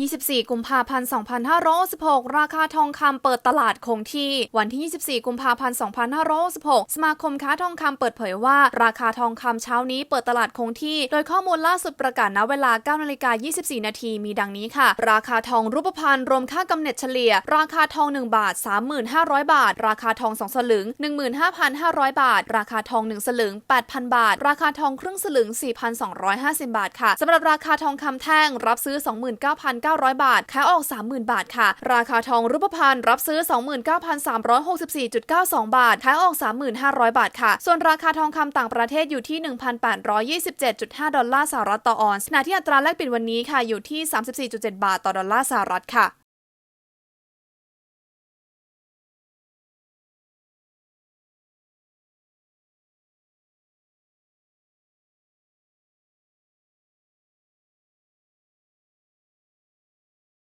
24 กุมภาพันธ์ 2566ราคาทองคำเปิดตลาดคงที่ วันที่ 24 กุมภาพันธ์ 2566สมาคมค้าทองคำเปิดเผยว่า ราคาทองคำเช้านี้เปิดตลาดคงที่ โดยข้อมูลล่าสุดประกาศณเวลา 9 นาฬิกา 24 นาทีมีดังนี้ค่ะ ราคาทองรูปพรรณรวมค่ากำเนิดเฉลี่ย ราคาทอง 1 บาท 3,500 บาท ราคาทอง 2 สลึง 15,500 บาท ราคาทอง 1 สลึง 8,000 บาท ราคาทองครึ่งสลึง 4,250 บาทค่ะสำหรับราคาทองคำแท่งรับซื้อ29,900 บาทขายออก 30,000 บาทค่ะ ราคาทองรูปพรรณรับซื้อ 29,364.92 บาทขายออก 3,500 บาทค่ะ ส่วนราคาทองคำต่างประเทศอยู่ที่ 1,827.5 ดอลลาร์สหรัฐต่อออนซ์ขณะที่อัตราแลกเปลี่ยนวันนี้ค่ะอยู่ที่ 34.7 บาทต่อดอลลาร์สหรัฐค่ะ